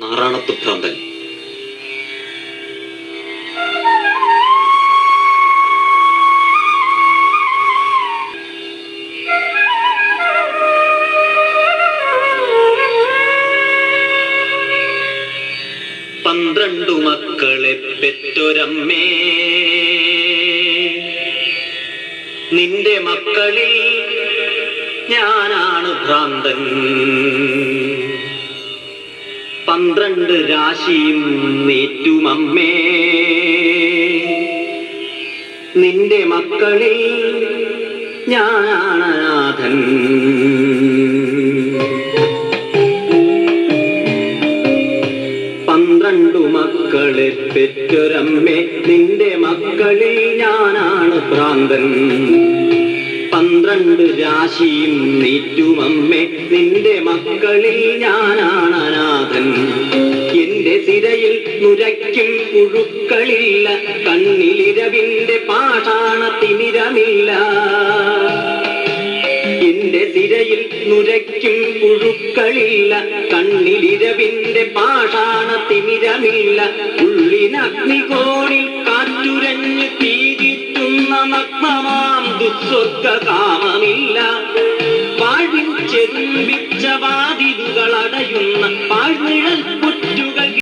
നാറാണത്ത് ഭ്രാന്തൻ. പന്ത്രണ്ടു മക്കളെ പെറ്റൊരമ്മേ. നിന്റെ മക്കളിൽ ഞാനാണ് ഭ്രാന്തൻ. പന്ത്രണ്ട് രാശിയും നേറ്റുമമ്മേ നിന്റെ മക്കളിൽ ഞാനാണ് നാഥൻ പന്ത്രണ്ടു മക്കളെ പെറ്റൊരമ്മേ നിന്റെ മക്കളിൽ ഞാനാണ് പ്രാന്തൻ പന്ത്രണ്ട് രാശിയും നീറ്റുമമ്മേ നിന്റെ മക്കളിൽ ഞാനാണ് സിരയിൽ നുരയ്ക്കും പുഴുക്കളില്ല. കണ്ണിലിരവിന്റെ പാഷാണ തിമിരമില്ല എന്റെ തിരയിൽ നുരയ്ക്കും പുഴുക്കളില്ല. കണ്ണിലിരവിന്റെ പാഷാണ തിമിരമില്ല ഉള്ളിനഗ്നികോണിൽ കാറ്റുരഞ്ഞ് തീരിറ്റുന്ന നഗ്നമാം ദുസ്വർഗ കാമമില്ല വാഴ്വിൻ ചെറുമ്പിച്ച വാതിലുകളടയുന്ന പാഴ്നിഴൽ